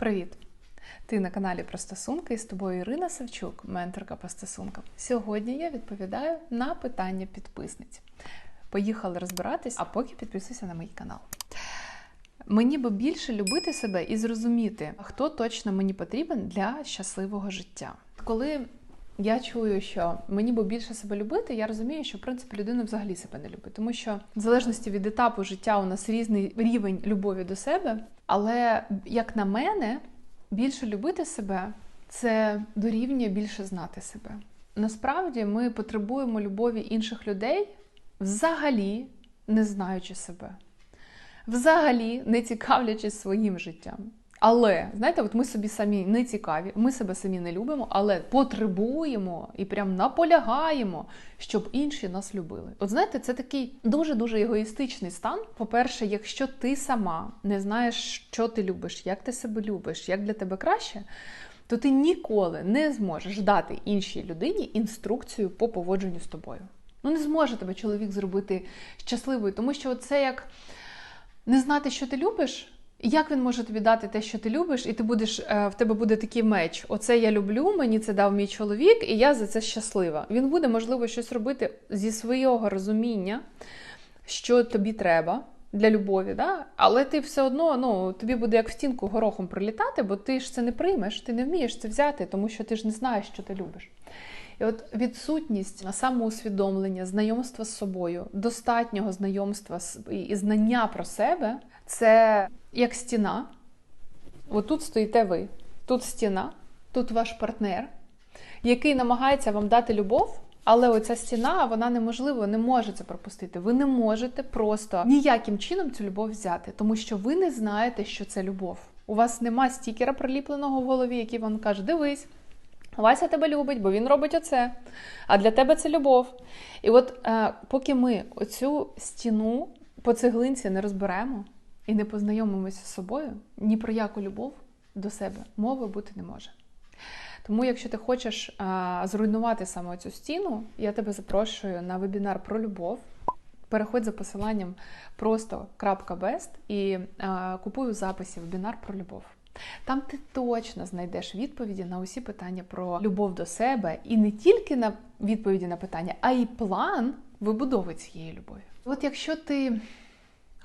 Привіт! Ти на каналі про стосунки і з тобою Ірина Савчук, менторка по стосункам. Сьогодні я відповідаю на питання підписниць. Поїхали розбиратись, а поки підписуйся на мій канал. Мені би більше любити себе і зрозуміти, хто точно мені потрібен для щасливого життя. Коли я чую, що мені би більше себе любити, я розумію, що в принципі людина взагалі себе не любить, тому що в залежності від етапу життя у нас різний рівень любові до себе. Але як на мене, більше любити себе це дорівнює більше знати себе. Насправді ми потребуємо любові інших людей, взагалі не знаючи себе, взагалі не цікавлячись своїм життям. Але знаєте, от ми собі самі не цікаві, ми себе самі не любимо, але потребуємо і прям наполягаємо, щоб інші нас любили. От знаєте, це такий дуже дуже егоїстичний стан. По-перше, якщо ти сама не знаєш, що ти любиш, як ти себе любиш, як для тебе краще. То ти ніколи не зможеш дати іншій людині інструкцію по поводженню з тобою. Ну, не зможе тебе чоловік зробити щасливою, тому що це як не знати, що ти любиш. Як він може тобі дати те, що ти любиш, і ти будеш е, в тебе буде такий меч. Оце я люблю, мені це дав мій чоловік, і я за це щаслива. Він буде, можливо, щось робити зі свого розуміння, що тобі треба для любові, да? але ти все одно ну, тобі буде як в стінку горохом прилітати, бо ти ж це не приймеш, ти не вмієш це взяти, тому що ти ж не знаєш, що ти любиш. І от відсутність на самоусвідомлення, знайомства з собою, достатнього знайомства і знання про себе це як стіна. От тут стоїте ви, тут стіна, тут ваш партнер, який намагається вам дати любов. Але оця стіна, вона неможливо, не може це пропустити. Ви не можете просто ніяким чином цю любов взяти, тому що ви не знаєте, що це любов. У вас нема стікера приліпленого в голові, який вам каже: Дивись, Вася тебе любить, бо він робить оце. А для тебе це любов. І от е, поки ми оцю стіну по цеглинці не розберемо і не познайомимося з собою, ні про яку любов до себе мови бути не може. Тому, якщо ти хочеш а, зруйнувати саме цю стіну, я тебе запрошую на вебінар про любов. Переходь за посиланням просто.best і а, купуй у записі вебінар про любов. Там ти точно знайдеш відповіді на усі питання про любов до себе, і не тільки на відповіді на питання, а й план вибудови цієї любові. От якщо ти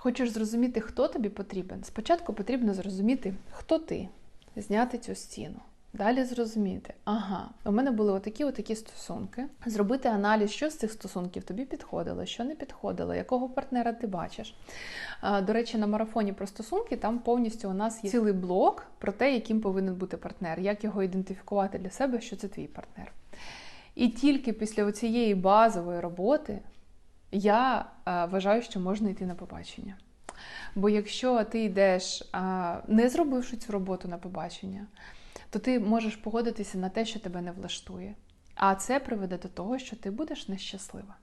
хочеш зрозуміти, хто тобі потрібен, спочатку потрібно зрозуміти, хто ти, зняти цю стіну. Далі зрозуміти, ага, у мене були отакі отакі стосунки. Зробити аналіз, що з цих стосунків тобі підходило, що не підходило, якого партнера ти бачиш. До речі, на марафоні про стосунки там повністю у нас є цілий блок про те, яким повинен бути партнер, як його ідентифікувати для себе, що це твій партнер. І тільки після цієї базової роботи я вважаю, що можна йти на побачення. Бо якщо ти йдеш, не зробивши цю роботу на побачення, то ти можеш погодитися на те, що тебе не влаштує. А це приведе до того, що ти будеш нещаслива.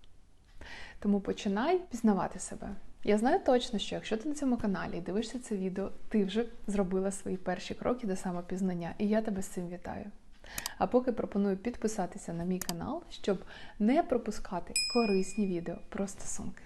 Тому починай пізнавати себе. Я знаю точно, що якщо ти на цьому каналі дивишся це відео, ти вже зробила свої перші кроки до самопізнання, і я тебе з цим вітаю. А поки пропоную підписатися на мій канал, щоб не пропускати корисні відео про стосунки.